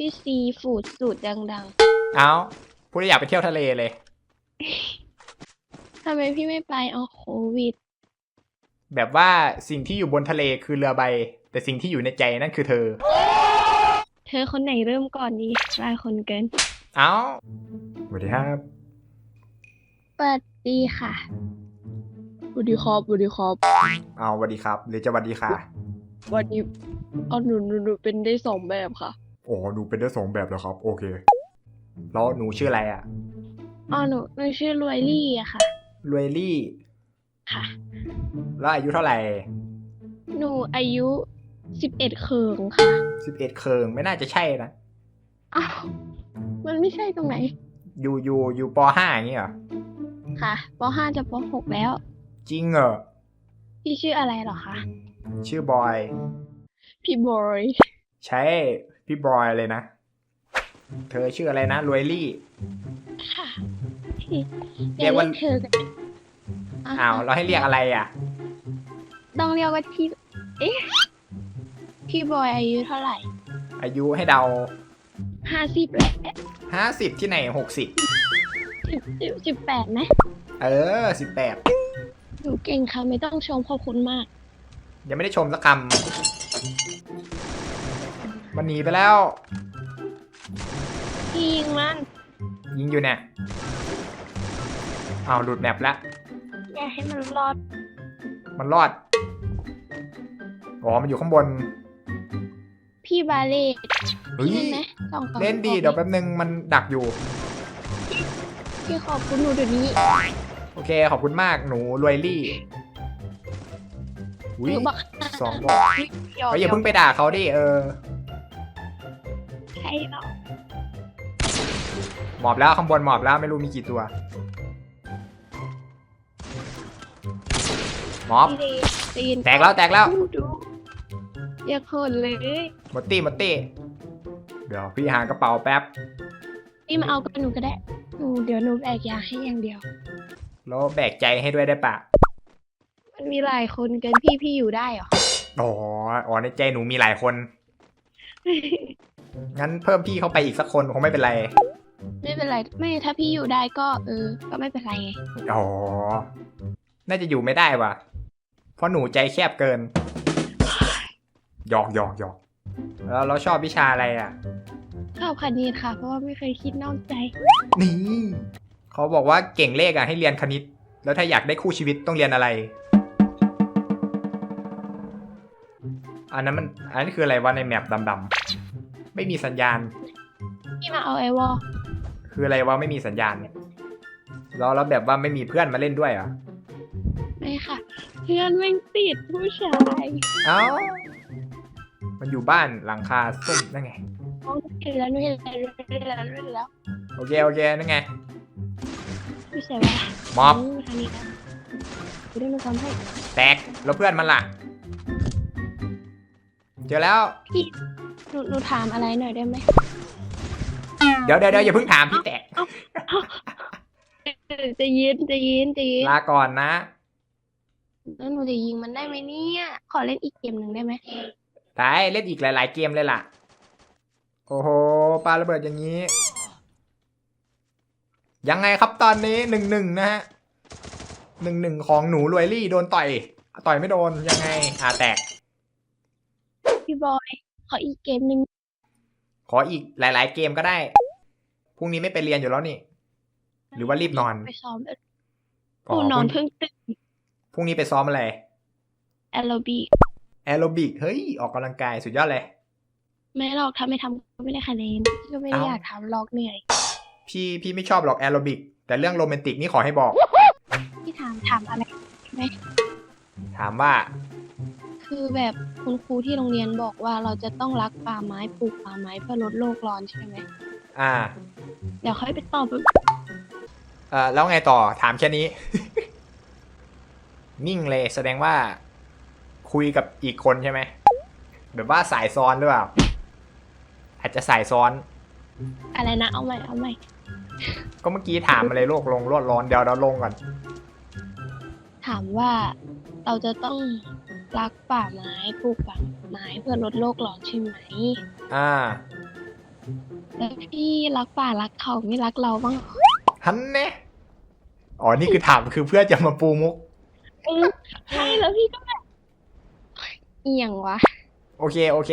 พี่ซีฟูดสูตรดังเอาพูดแล้วอยากไปเที่ยวทะเลเลย ๆ ทำไมพี่ไม่ไปเอาโควิด แบบว่าสิ่งที่อยู่บนทะเลคือเรือใบ แต่สิ่งที่อยู่ในใจนั่นคือเธอ เธอคนไหนเริ่มก่อนดีหลายคนเกินเอาสวัสดีครับ เปิดดีค่ะ สวัสดีครับสวัสดีครับเอาสวัสดีครับ หรือจะสวัสดีค่ะ วันนี้เอาหนูหนูหนูเป็นได้สองแบบค่ะ โอ้หนูเป็นได้สองแบบแล้วครับ โอเค แล้วหนูชื่ออะไรอะอ๋อหนูหนูชื่อรวยลี่อะค่ะ รวยลี่ ค่ะ แล้วอายุเท่าไหร่ หนูอายุสิบเอ็ดเคิงค่ะสิบเอ็ดเคิงไม่น่าจะใช่นะอ้าวมันไม่ใช่ตรงไหน อยู่อยู่อยู่ปห้าอย่างงี้เหรอ ค่ะปห้าจะปหกแล้ว จริงเหรอ พี่ชื่ออะไรเหรอคะ ชื่อบอย พี่บอย ใช่ พี่บอยเลยนะ เธอชื่ออะไรนะรวยลี่ ค่ะพี่เรียกว่า เธอกันอ้าวเราให้เรียกอะไรอะ ต้องเรียกว่าพี่ เอ๊ะ พี่บอยอายุเท่าไหร่อายุให้เดาห้าสิบแล้วห้าสิบที่ไหนหกสิบสิบสิบสิบแปดไหมเออสิบแปดหนูเก่งค่ะไม่ต้องชมขอบคุณมาก ยังไม่ได้ชมสักคำ มันหนีไปแล้ว พี่ยิงมันยิงอยู่เนี่ยอ้าวหลุดแมปละ อย่าให้มันรอดมันรอด อ๋อ มันอยู่ข้างบน พี่บาเล่เฮ้ยพี่เล่นไหมสองสองเล่นดีสองเดี๋ยวแป๊บนึงมันดักอยู่ พี่ขอบคุณหนูเดี๋ยวนี้โอเค ขอบคุณมากหนูรวยลี่หอุ้ยนูบอกสองบอกหยอกเฮ้ยอย่าเพิ่งไปด่าเขาดิเออใช่หรอกหมอบแล้วข้างบนหมอบแล้วไม่รู้มีกี่ตัวหมอบพี่เดตีนแตกแล้วแตกแล้วดูดูอย่าโคนเลยหมดตี้หมดตี้เดี๋ยวพี่หากระเป๋าแป๊บพี่มาเอากับหนูก็ได้หนูเดี๋ยวหนูแบกยาให้อย่างเดียวแล้วแบกใจให้ด้วยได้ปะมันมีหลายคนเกินพี่พี่อยู่ได้เหรออ๋ออ๋อในใจหนูมีหลายคน งั้นเพิ่มพี่เข้าไปอีกสักคนคงไม่เป็นไร ไม่เป็นไรไม่ถ้าพี่อยู่ได้ก็เออ ก็ไม่เป็นไรไงอ๋อ น่าจะอยู่ไม่ได้ว่ะ เพราะหนูใจแคบเกิน หยอกหยอกหยอกแล้วเราชอบวิชาอะไรอะ ชอบคณิตค่ะ เพราะว่าไม่เคยคิดนอกใจ นี่ เขาบอกว่าเก่งเลขอะให้เรียนคณิต แล้วถ้าอยากได้คู่ชีวิตต้องเรียนอะไร อันนั้นมัน อันนี้คืออะไรวะในแมปดำๆ ไม่มีสัญญาณ พี่มาเอาไอวอลคืออะไรวะไม่มีสัญญาณเนี่ยแล้วแล้วแบบว่าไม่มีเพื่อนมาเล่นด้วยเหรอไม่ค่ะ เพื่อนแม่งติดผู้ชายเอ้ามันอยู่บ้านหลังคาส้มนั่นไงน้องเห็นแล้วหนูเห็นแล้วหนูเห็นแล้วหนูเห็นแล้วโอเคโอเคนั่นไงพี่เสียว่ามอบคณิตเดี๋ยวหนูทำให้แตกแล้วเพื่อนมันล่ะ เจอแล้วพี่ หนูหนูถามอะไรหน่อยได้ไหมเดี๋ยวเดี๋ยวเดี๋ยวอย่าเพิ่งถามพี่แตกเออจะยืนจะยืนจะยืนลาก่อนนะ แล้วหนูจะยิงมันได้ไหมเนี่ย ขอเล่นอีกเกมหนึ่งได้ไหมได้เล่นอีกหลาย ๆ เกมเลยล่ะ โอ้โหปาระเบิดอย่างนี้ ยังไงครับตอนนี้หนึ่งหนึ่งนะฮะหนึ่งหนึ่งของหนูรวยลี่โดนต่อย ต่อยไม่โดนยังไงอ่าแตก พี่บอย ขออีกเกมหนึ่งขออีกหลาย ๆ เกมก็ได้ พรุ่งนี้ไม่ไปเรียนอยู่แล้วนี่ หรือว่ารีบนอน ไปซ้อมเอออ๋หอนูนอนพรุ่งเพิ่งตื่น พรุ่งนี้ไปซ้อมอะไร แอโรบิก แอโรบิก เฮ้ย ออกกำลังกายสุดยอดเลย ไม่หรอกถ้าไม่ทำก็ไม่ได้คะแนนพี่ก็ไม่ได้เอ้าอยากทำหรอกเหนื่อย พี่พี่ไม่ชอบหรอกแอโรบิก แต่เรื่องโรแมนติกนี่ขอให้บอก พี่ถามถามอะไรไหมถามว่า คือแบบคุณครูที่โรงเรียนบอกว่าเราจะต้องรักป่าไม้ปลูกป่าไม้เพื่อลดโลกร้อนใช่ไหมอ่าเดี๋ยวค่อยไปตอบ เอ่อแล้วไงต่อถามแค่นี้ นิ่งเลยแสดงว่า คุยกับอีกคนใช่ไหมแบบว่าสายซ้อนหรือเปล่า อาจจะสายซ้อน อะไรนะเอาใหม่เอาใหม่ก็เมื่อกี้ถามอะไรโลกลงโลดร้อนเดี๋ยวเราลงก่อนถามว่าเราจะต้อง รักป่าไม้ปลูกป่าไม้เพื่อลดโลกร้อนใช่ไหม อ่าแล้วพี่รักป่ารักเขาไม่รักเราบ้างเหรอฮันเน่อ๋อ นี่คือถามคือเพื่อจะมาปูมุกเออใช่แล้วพี่ก็แบบเอียงวะ โอเค โอเค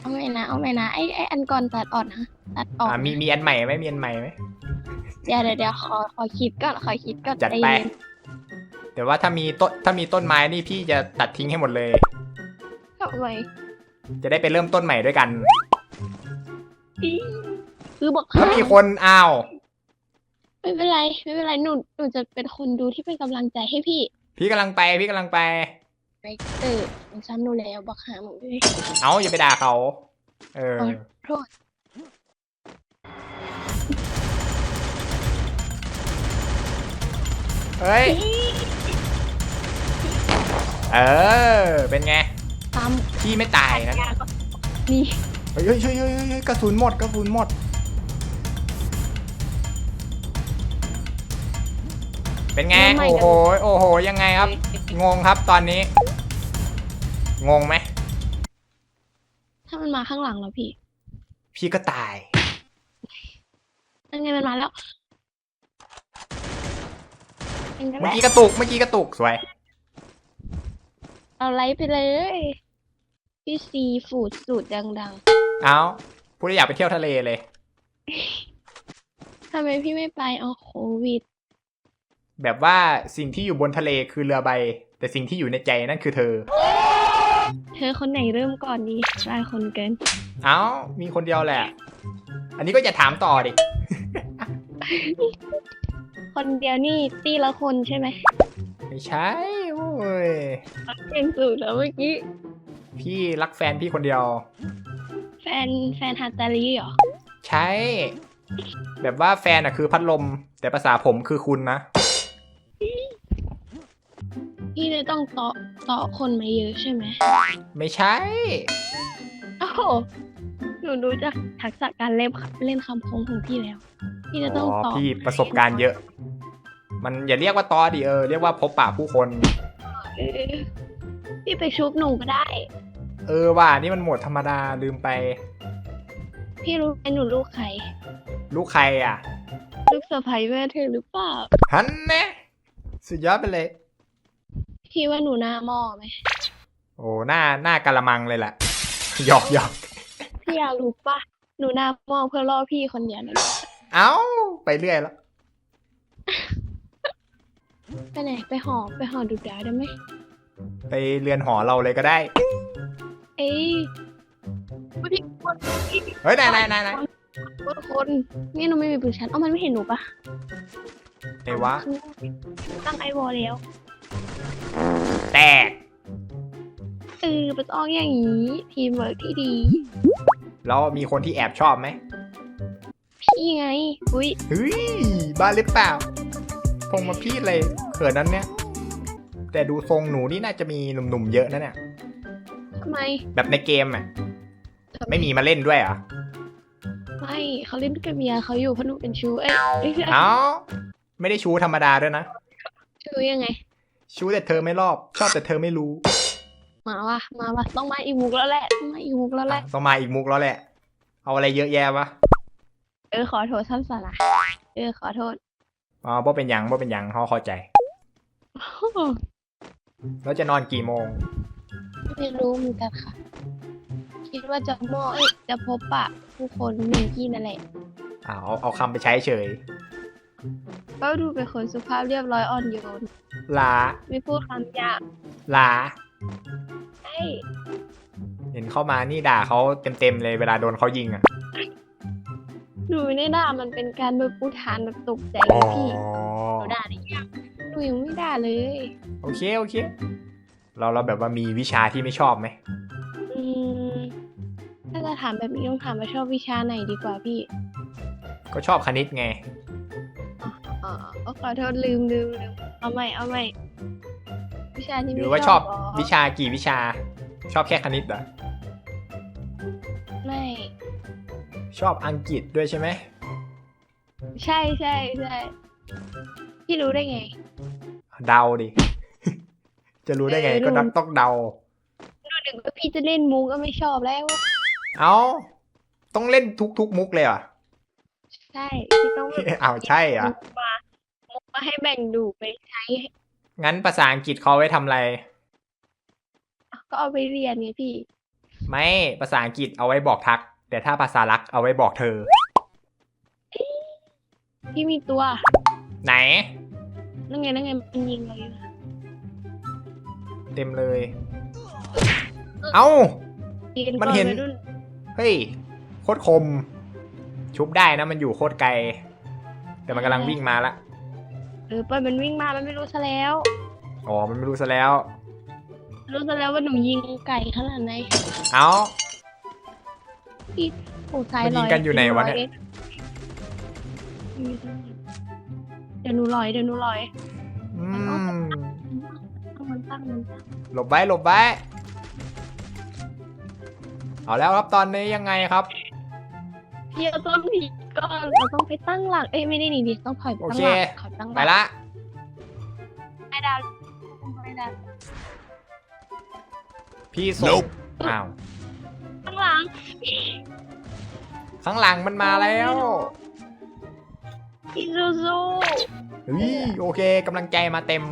เอาไหมนะเอาไหมนะไอไออันก่อนตัดออกนะตัดออกอ่า มี มีอันใหม่ไหมมีอันใหม่ไหม เดี๋ยวเดี๋ยวเดี๋ยวขอขอคิดก่อนขอคิดก่อนจัดใจไปเย็น แต่ว่าถ้ามีต้นถ้ามีต้นไม้นี่พี่จะตัดทิ้งให้หมดเลย ทำไมจะได้ไปเริ่มต้นใหม่ด้วยกันอีคือบอกถ้ามีคนอ้าว ไม่เป็นไรไม่เป็นไรหนูหนูจะเป็นคนดูที่เป็นกำลังใจให้พี่พี่กำลังไปพี่กำลังไป ไปเออหนูซ้ำหนูแล้วบอกหาหนูด้วย เอาอย่าไปด่าเขา เออขอโทษเฮ้ย เออ เป็นไง ตามพี่ไม่ตายนะ นี่เฮ้ยเฮ้ยเฮ้ยเฮ้ยเฮ้ยกระสุนหมดกระสุนหมด เป็นไง โอ้โห โอ้โห ยังไงครับ งงครับตอนนี้ งงไหม ถ้ามันมาข้างหลังแล้วพี่ พี่ก็ตายนั่นไงมันมาแล้วเป็นกันเมื่อแหละกี้กระตุก เมื่อกี้กระตุก สวย เอาไลฟ์ไปเลย พี่ซีฟูดสูตรดังเอาพูดแล้วอยากไปเที่ยวทะเลเลย ๆทำไมพี่ไม่ไปเอาโควิด แบบว่าสิ่งที่อยู่บนทะเลคือเรือใบ แต่สิ่งที่อยู่ในใจนั่นคือเธอ เธอคนไหนเริ่มก่อนดีหลายคนเกิน เอ้า มีคนเดียวแหละ อันนี้ก็จะถามต่อดิ คนเดียวนี่ตีละคนใช่ไหมไม่ใช่โอ้ ยเก่งสุดแล้วเมื่อกี้ พี่รักแฟนพี่คนเดียว แฟนแฟนฮัตตาลีเหรอ ใช่ แบบว่าแฟนอะคือพัดลม แต่ภาษาผมคือคุณนะ พี่เลยต้องเตาะเตาะคนมาเยอะใช่ไหมไม่ใช่ โอ้โหหนูรู้จักทักษะการเล่นเล่นคำคงของพี่แล้ว พี่จะต้องอ๋อตอบพี่ประสบการณ์เยอะ มันอย่าเรียกว่าตอดิเออ เรียกว่าพบปะผู้คน เออพี่ไปชุบหนูก็ได้ เออว่านี่มันหมวดธรรมดาลืมไป พี่รู้ไหมหนูลูกใคร ลูกใครอะลูกสะใภ้แม่เธอหรือเปล่า ฮันแน่สุดยอดไปเลย พี่ว่าหนูหน้าหม้อไหม โอ้หน้าหน้ากะละมังเลยแหละหยอกหยอกพี่อยากรู้ปะหนูหน้าหม้อเพื่อล่อพี่คนเดียวนะ เอ้า ไปเรื่อยแล้ว ไปไหนไปหอไปหอดูดาวได้ไหมไปเรือนหอเราเลยก็ได้ เอ้ยไม่พี่คนพี่เฮ้ยนายนายนายนายคนคนนี่หนูไม่มีปืนชันเอ้ามันไม่เห็นหนูปะไหนวะตั้งไอวอลแล้ว แตกเออมันต้องอย่างนี้ทีมเวิร์กที่ดี แล้วมีคนที่แอบชอบไหมพี่ไงอุ้ยเฮ้ยบ้าหรือเปล่า พงมาพี่เลยเขินนั้นเนี่ย แต่ดูทรงหนูนี่น่าจะมีหนุ่มๆเยอะนะเนี่ยทำไมแบบในเกมอะไม่มีมาเล่นด้วยเหรอไม่เขาเล่นกับเมียเขาอยู่เพราะหนูเป็นชู้เอ้ยไม่ใช่เอ้าไม่ได้ชูธรรมดาด้วยนะชู้ยังไง ชูแต่เธอไม่รอบ ชอบแต่เธอไม่รู้มาว่ะมาว่ะต้องมาอีกมุกแล้วแหละต้องมาอีกมุกแล้วแหอะละต้องมาอีกมุกแล้วแหละ เอาอะไรเยอะแยะวะเออขอโทษท่านสาระเออขอโทษ อ๋อบ่เป็นหยังบ่เป็นหยังเขาเข้าใจ แล้วจะนอนกี่โมง ไม่รู้เหมือนกันค่ะ คิดว่าจะมอเอ้ยจะพบปะผู้คนหนึ่งที่นั่นแหละอ่าเอาเอาคำไปใช้เฉยก็ดูเป็นคนสุภาพเรียบร้อยอ่อนโยน ลาไม่พูดคำหยาบลา ใช่ เห็นเข้ามานี่ด่าเขาเต็มๆเลยเวลาโดนเขายิงอะหนู ไม่ได้ด่ามันเป็นการแบบพูดทานแบบตกใจอ๋อ พี่หนูด่าได้ยังหนูยังไม่ด่าเลย โอเคโอเค เราเราแบบว่ามีวิชาที่ไม่ชอบไหม อืมถ้าจะถามแบบนี้ต้องถามว่าชอบวิชาไหนดีกว่าพี่ก็ชอบคณิตไง อ๋อก็ขอโทษลืมลืมลืมเอาใหม่เอาใหม่วิชาที่หไม่รือว่าชอบอ๋อวิชากี่วิชา ชอบแค่คณิตเหรอ ไม่ ชอบอังกฤษด้วยใช่ไหมใช่ใช่ใช่พี่รู้ได้ไง เดาดิ จะรู้ได้ไงเออก็ต้องรู้ต้องเดาหนูนึกว่าพี่จะเล่นมุกก็ไม่ชอบแล้วเอาต้องเล่นทุกๆมุกเลยเหรอะ ใช่พี่ต้องแบบอ้าวใช่เหรอะ มุกมามุกมาให้แบ่งดูไปใช้งั้นภาษาอังกฤษเขาไว้ทำอะไร ก็เอาไปเรียนไงพี่ ไม่ ภาษาอังกฤษเอาไว้บอกทัก แต่ถ้าภาษารักเอาไว้บอกเธอ พี่มีตัว ไหน นั่นไงนั่นไงมันยิงเราอยู่นะเต็มเลย เอ้า ยิงมันก่อเห็นวัยรุ่นเฮ้ย โคตรคม ชุบได้นะมันอยู่โคตรไกล แต่มันกำลังวิ่งมาละ เออปล่อยมันวิ่งมามันไม่รู้ซะแล้ว อ๋อ มันไม่รู้ซะแล้ว รู้ซะแล้วว่าหนูยิงไก่ขนาดไหน เอ้า พี่โอ้ซ้ายมันลยิองยกันอยู่ไหนวะเนี่ยเดี๋ยวหนูลอยเดี๋ยวหนูลอยอืมตั้งมันตั้งมันตั้งหลบไว้หลบไว้เอาแล้วครับตอนนี้ยังไงครับ พี่เราต้องหนีก่อนเราต้องไปตั้งหลักเอ้ยไม่ได้หนีดิต้องถอยไปโอตั้งเคหลักถอยตั้งหไปลักละไม่ได้ไม่ได้พี่ส่งอ้าวตั้งหลัง ข้างหลังมันมาแล้วพี่สู้สู้เฮ้ยโอเคกำลังใจมาเต็ม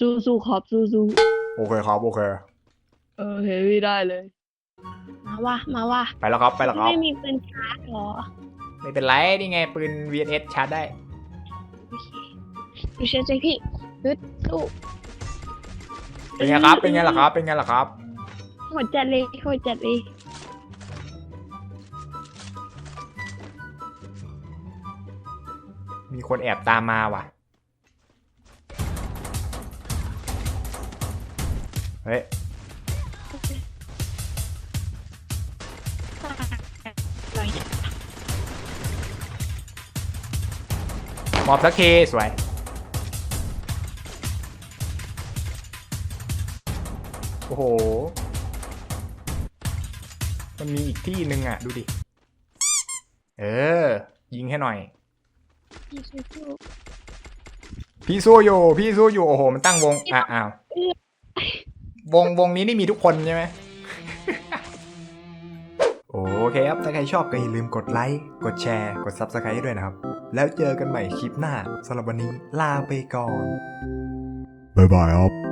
สู้สู้ครับสู้สู้โอเคครับโอเค เออเฮวี่ได้เลย มาว่ะมาว่ะไปแล้วครับไปแล้วครับ ไม่มีปืนชาร์จเหรอ ไม่เป็นไรนี่ไงปืน VNS ชาร์จได้โอเคหนูเชื่อใจพี่ฮึดสู้เป็นไงครับเป็นไงล่ะครับ เป็นไงล่ะครับโหดจัดเลยโหดจัดเลย คนแอบตามมาว่ะ เฮ้ยมอบสักทีสวย โอ้โห มันมีอีกที่หนึ่งอะ ดูดิ เออ ยิงให้หน่อย พี่สู้สู้พี่สู้อยู่พี่สู้อยู่โอ้โห มันตั้งวงอะอ้าววงวงนี้นี่มีทุกคนใช่ไหมโอเคครับ ถ้าใครชอบก็อย่าลืมกดไลค์ กดแชร์ กด Subscribe ด้วยนะครับ แล้วเจอกันใหม่คลิปหน้าสำหรับวันนี้ลาไปก่อน บ๊ายบายครับ